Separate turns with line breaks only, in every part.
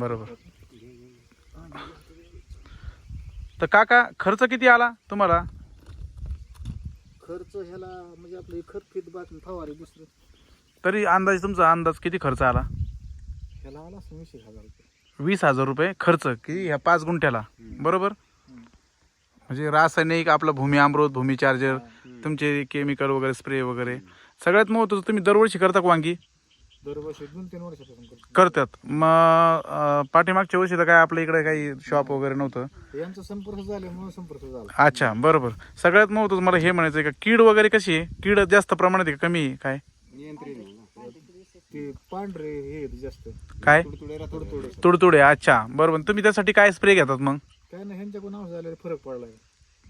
बरोबर. तर काका खर्च किती आला तुम्हाला?
खर्च ह्याला म्हणजे आपलं हे खत फित फवारे दुसरं.
तरी अंदाज तुमचा अंदाज किती खर्च आला?
ह्याला आला असं वीस एक हजार रुपये.
वीस हजार रुपये खर्च किती ह्या पाच गुंठ्याला? बरोबर? म्हणजे रासायनिक आपलं भूमी अमृत भूमी चार्जर तुमचे केमिकल वगैरे स्प्रे वगैरे. सगळ्यात महत्त्वाचं तुम्ही दरवर्षी करता का वांगी?
दरवर्षी दोन तीन वर्षापासून करतो.
करतात. मग अं, पाठीमागच्या वर्षी तर काय आपल्या इकडे काही शॉप वगैरे नव्हतं?
यांचा संपर्क झाल्यामुळे संपर्क झाला.
अच्छा बरोबर. सगळ्यात महत्त्वाचं मला हे म्हणायचं आहे का कीड वगैरे कशी आहे? कीड जास्त प्रमाणात आहे का कमी आहे काय?
ते पांढरे हे आहेत जास्त.
काय?
तुडतुडे
तुडतुडे अच्छा बरोबर. तुम्ही त्यासाठी काय स्प्रे घेतात मग?
काय नाही ह्यांच्याकडून औषध फरक पडलाय.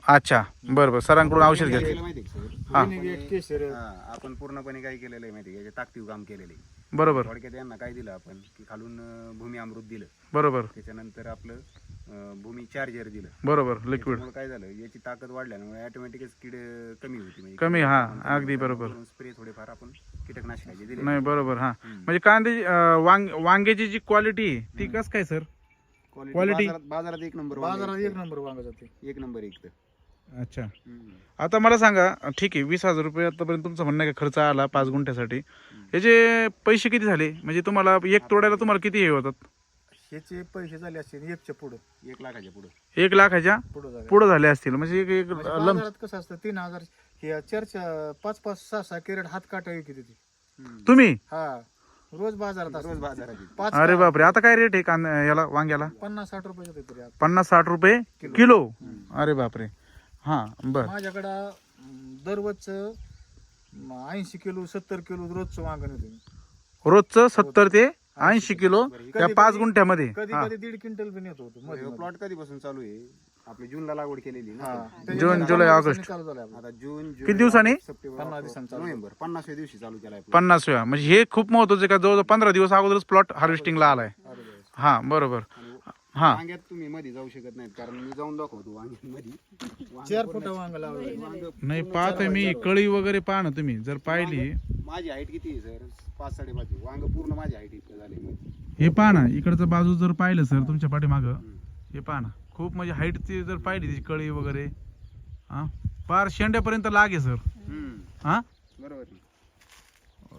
अच्छा बरोबर सरांकडून औषध
माहिती सर?
हा.
आपण पूर्णपणे काय केलेलं आहे माहिती याचे ताकतीव काम केलेलं आहे.
बरोबर.
थोडक्यात यांना काय दिलं आपण? की खालून अं, भूमी अमृत दिलं.
बरोबर.
त्याच्यानंतर आपलं अं, भूमी चार्जर दिलं.
बरोबर लिक्विड
त्यामुळे काय झालं? याची ताकद वाढल्यामुळे ऑटोमॅटिकच कीड अं, कमी होती. म्हणजे
कमी हा अगदी बरोबर.
स्प्रे थोडेफार आपण कीटकनाशकाचे दिले.
नाही बरोबर हा. म्हणजे कांदे अं, वांग वांग्याची जी क्वालिटी ती कस काय सर?
Quality
quality-
बाजारात बाजारात एक नंबर
बाजारात एक नंबर वांगा जाते.
एक नंबर एक तर.
अच्छा. आता मला सांगा ठीक आहे वीस हजार रुपये आतापर्यंत तुमचं म्हणणं आहे का खर्च आला पाच गुंठ्यासाठी. याचे पैसे किती झाले? म्हणजे तुम्हाला एक तोड्याला तुम्हाला किती हे होतात?
ह्याचे पैसे झाले असतील एकच्या पुढं
एक लाखाच्या पुढे.
एक लाखाच्या
पुढं झाले.
पुढं झाले असतील. म्हणजे एक एक
म्हणजे बाजारात कसं असतं तीन हजार हे चर्चा पाच पाच सहा सहा कॅरेट हात काटा विकत होती
तुम्ही?
हा. रोज बाजारात
रोज बाजारात.
पाच
अरे बापरे आता काय रेट आहे कांदा याला वांग्याला?
पन्नास साठ रुपये.
पन्नास साठ रुपये किलो. अरे बापरे. हा बर
माझ्याकडं अं, दररोजचं ऐंशी किलो सत्तर किलो रोजचं वांगण होते
रोजचं सत्तर ते ऐंशी किलो त्या पाच गुंठ्यामध्ये
कधी
हा.
कधी दीड क्विंटल पण येत होतो मध्ये.
प्लॉट कधीपासून चालू आहे आपली जूनला लागवड केलेली ना
हा.
जून, जुलै, ऑगस्ट.
दिवसांनी चालू झालं आपलं.
आता जून
किती दिवसांनी?
सप्टेंबर
पन्नास
ऑक्टोबर,
दिवसांनी चालू.
नोव्हेंबर पन्नासव्या दिवशी चालू केला आहे
पन्नास वेळा म्हणजे हे खूप महत्वाचं आहे का जवळजवळ पंधरा दिवस अगोदरच प्लॉट हार्वेस्टिंगला आलाय. हा बरोबर हा.
वांग्यात तुम्ही मध्ये जाऊ शकत नाहीत कारण मी जाऊन दाखवतो
चार फुट वांग लावलं.
वांग
नाही पाहतोय मी कळी वगैरे पाहा ना तुम्ही जर पाहिली.
माझी हाईट किती आहे सर पाच साडेपाच आहे. वांग पूर्ण माझी हाईट इतकं झाले
हे पहा ना इकडचं बाजू जर पाहिलं सर तुमच्या पाठीमागं हे पहा ना खूप म्हणजे हाईट ती जर पाहिली त्याची कळी वगैरे हा? पार शेंड्यापर्यंत लाग सर हा?
बरोबर आहे.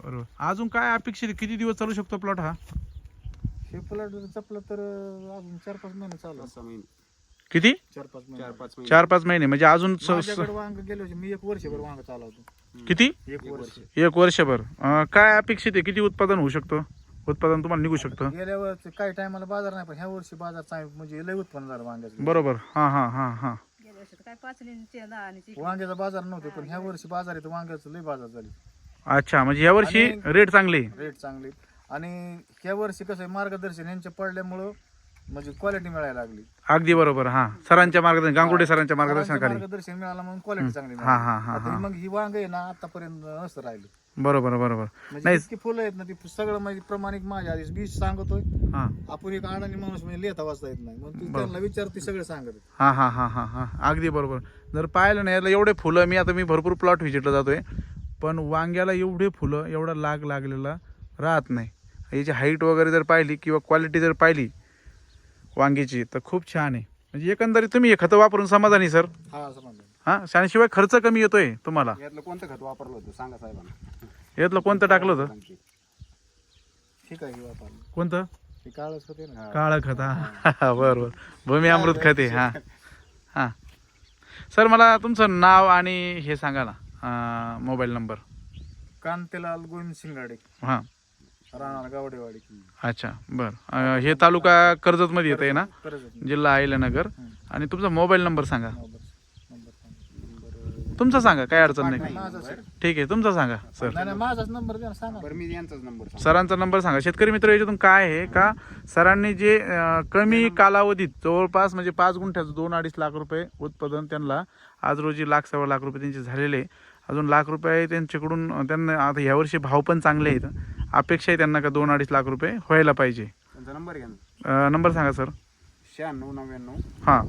बरोबर. अजून काय अपेक्षित आहे? किती दिवस चालू शकतो प्लॉट हा?
हे प्लॉट चपलं तर अजून चार पाच महिने चालू
किती?
चार पाच महिने.
चार पाच महिने.
चार पाच महिने. म्हणजे अजून स- स-
माझ्याकडे वांग गेले होते. मी एक वर्षभर वांग चालवतो.
किती?
एक वर्ष.
एक वर्षभर. अं, काय अपेक्षित आहे? किती उत्पादन होऊ शकतं? उत्पादन तुम्हाला निघू शकतं.
गेल्या वर्षी काही टायमाला बाजार नाही पण ह्या वर्षी बाजार म्हणजे लय उत्पन्न झालं वांग्याचं.
बरोबर. हा हा हा हा.
गेल्या काय दहा आणि.
वांग्याचा बाजार नव्हते पण ह्या वर्षी बाजार आहे तर वांग्याचं लय बाजार झाली.
अच्छा म्हणजे या वर्षी
आणि-
रेट चांगले
रेट चांगले. आणि ह्या वर्षी कसं आहे मार्गदर्शन यांच्या पडल्यामुळं म्हणजे क्वालिटी मिळायला लागली.
अगदी बरोबर हा. सरांच्या मार्गदर्शन गांगुडे सरांच्या मार्गदर्शनाखाली.
मार्गदर्शन मिळालं म्हणून क्वालिटी चांगली
हा, हा,
मिळाली.
हा,
आता
हा.
मग ही वांग आहे ना आतापर्यंत नसतं राहिलं.
बरोबर बरोबर.
म्हणजे
नाही.
इतकी फुलं आहेत ना ती सगळं म्हणजे प्रमाणिक माझ्या आधीच बीज सांगतोय.
हा.
आपण एक अडाणी माणूस म्हणजे लिहिता वाचता येत नाही. ती त्यांना विचारते सगळं सांगत आहेत.
हा हा हा हा हा. अगदी बरोबर. जर पाहिलं ना याला एवढे फुलं मी आता मी भरपूर प्लॉट व्हिजिटला जातोय. पण वांग्याला एवढे फुलं एवढा लाग लागलेला राहत नाही. याची हाईट वगैरे जर पाहिली किंवा क्वालिटी जर पाहिली वांग्याची तर खूप छान आहे. म्हणजे एकंदरीत तुम्ही हे खतं वापरून समाधानी सर.
हा
हा त्याशिवाय खर्च कमी येतोय तुम्हाला.
यातलं कोणतं खत वापरलं होतं? सांगा साहेबांना.
यातलं कोणतं टाकलं होतं?
ठीक आहे हे वापरलं?
कोणतं?
काळच होते ना?
काळं खत हा. बरोबर भूमी अमृत खते हा. हा. सर मला तुमचं नाव आणि हे सांगा ना मोबाईल नंबर.
कांतेलाल गोविंद शिंगाडे.
हां.
राहणार गावडेवाडी
अच्छा बर. हे तालुका कर्जतमध्ये येत आहे ना?
कर्जत
जिल्हा अहिल्यानगर आणि तुमचा मोबाईल नंबर सांगा. तुमचा सांगा काय अडचण नाही. ठीक आहे तुमचा सांगा सर
नाही नाही माझाच नंबर द्या ना सांगा.
बरं मी यांचाच नंबर सांग
सरांचा नंबर सांगा. शेतकरी मित्र याच्यातून काय आहे का? सरांनी जे कमी कालावधीत जवळपास म्हणजे पाच गुंठ्याचं दोन अडीच लाख रुपये उत्पादन त्यांना आज रोजी लाख सव्वा लाख रुपये त्यांचे झालेले अजून लाख रुपये त्यांच्याकडून त्यांना आता यावर्षी भाव पण चांगले आहेत. अपेक्षा आहे त्यांना का दोन अडीच लाख रुपये व्हायला पाहिजे.
त्यांचा नंबर घ्या ना.
अं, नंबर सांगा सर.
शहाण्णव नव्याण्णव.
हां.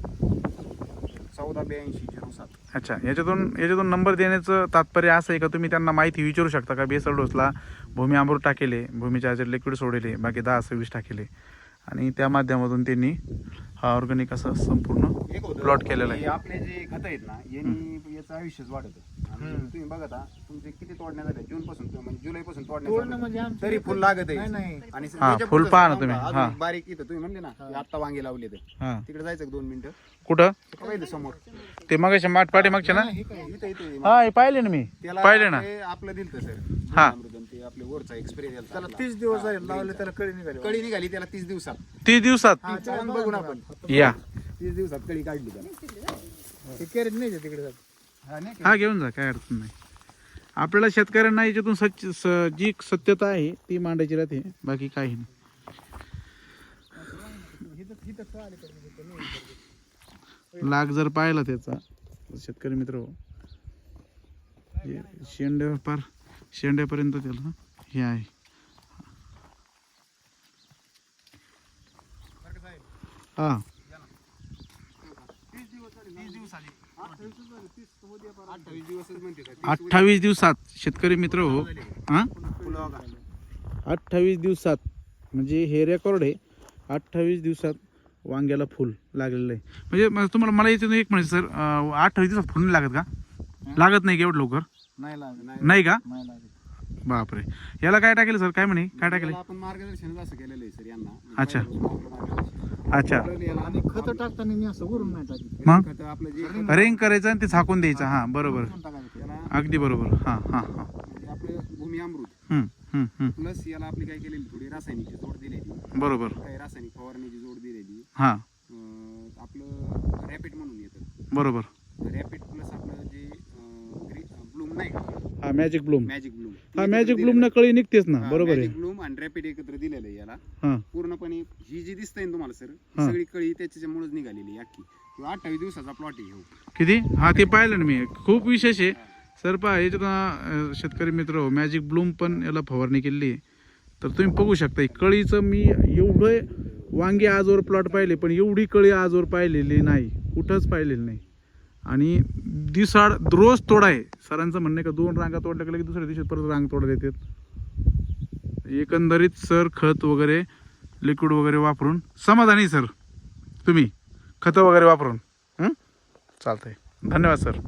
चौदा ब्याऐंशी झिरो सात.
अच्छा याच्यातून याच्यातून नंबर देण्याचं तात्पर्य असं आहे का? तुम्ही त्यांना माहिती विचारू शकता का? बेसल डोसला भूमी अमृत टाकेले भूमी चार्जर लिक्विड सोडेले बाकी दहा सव्वीस टाकेले. आणि त्या माध्यमातून त्यांनी हा ऑर्गॅनिक असा संपूर्ण
एक होतं
प्लॉट केलेला
हे
आहे.
आपले जे खत आहेत ना यांनी याचं आयुष्यच वाढत. तुम्ही बघा आता तुमचे किती तोडण्या झाल्या? जून पासून म्हणजे जुलै पासून तोडण्या
म्हणजे
तरी फुल लागत
नाही
आहे.
नाही
आणि
फुल पहा ना तुम्ही. हा.
बारीक इथं तुम्ही म्हणले ना आता वांगे लावले
हा.
तिकडे जायचं दोन मिनिटं?
कुठं?
समोर.
ते मगाच्या माठ पाठीमागच्या ना?
नाही, हे
हा हे पाहिले ना मी.
त्याला
पाहिले ना.
आपले- आपलं दिलं सर
हा.
आपले वरचा एक्सपिरियन्स
त्याला तीस दिवस झाले लावले त्याला कळी निघाली.
कळी निघाली त्याला तीस दिवसात.
तीस दिवसात?
हा,
ती चालून बघू ना आपण.
या.
तीस दिवसात कळी काढली त्याला.
ते कॅरेट नाही तिकडे जात.
हा नाही का?
हा घेऊन जा काय अडचण नाही. आपल्याला शेतकऱ्यांना याच्यातून सच स- जी सत्यता आहे ती मांडायची राहते. बाकी काही नाही. लाग जर पाहिला त्याचा तर शेतकरी मित्र हो, हे शेंड्या पार शेंड्यापर्यंत त्याला हे आहे. हा.
अठ्ठावीस
दिवसात शेतकरी मित्र हो. हा. अठ्ठावीस दिवसात म्हणजे हे रेकॉर्ड आहे. अठ्ठावीस दिवसात वांग्याला फुल लागलेलं आहे. म्हणजे तुम्हाला मला याच्यातून एक म्हणायचं सर. अठ्ठावीस दिवसात फुल नाही लागत का? लागत नाही का एवढं लवकर?
नाही लागत.
नाही.
नाही का?
नाही लागत.
बापरे. याला काय टाकेल सर? काय म्हणे? काय टाकेल?
आपण मार्गदर्शनच असं केलेलं आहे सर यांना.
अच्छा.
मार्गदर्शन.
अच्छा.
याला
आणि खत टाकताना मी असं वरून नाही टाकत.
मग?
खतं आपलं जे खतं
रिंग करायचं आणि ते झाकून द्यायचं. हां बरोबर.
टाकायचं.
अगदी बरोबर. हां हां हां.
म्हणजे आपलं भूमी अमृत.
हम्म, हम्म, हम्म.
प्लस याला आपली काय केलेली थोडी रासायनिकची जोड दिलेली.
बरोबर.
काही रासायनिक फवारणीची जोड दिलेली.
हां.
अं, आपलं रॅपिड म्हणून येतं.
बरोबर
रॅपिड प्लस आपलं जे ब्लूम नाही का
हा मॅजिक ब्लूम
मॅजिक ब्लूम
हा मॅजिक ब्लूम ना कळी निघतेच ना बरोबर आहे.
ब्लूम आणि रॅपिड एकत्र दिलेलं आहे याला.
हां.
पूर्णपणे ही जी दिसतंय ना तुम्हाला सर
हा.
सगळी कळी त्याच्यामुळेच निघालेली आहे अख्खी. अठ्ठावीस दिवसाचा प्लॉट आहे ह्यो.
किती? हा ते पाहिलं ना मी. खूप विशेष आहे. सर पहा याच्यात अं, शेतकरी मित्र हो मॅजिक ब्लूम पण याला फवारणी केलेली आहे. तर तुम्ही बघू शकता ही कळीचं मी एवढं वांगे आजवर प्लॉट पाहिले पण एवढी कळी आजवर पाहिलेली नाही. कुठंच पाहिलेली नाही. आणि दिसाड रोज तोडा आहे. सरांचं म्हणणं आहे का दोन रांगा तोडल्या गेल्या की दुसऱ्या दिवशी परत रांग तोडा देतात. एकंदरीत सर खत वगैरे लिक्विड वगैरे वापरून समाधानी सर. तुम्ही खतं वगैरे वापरून. चालतं चालतंय. धन्यवाद सर.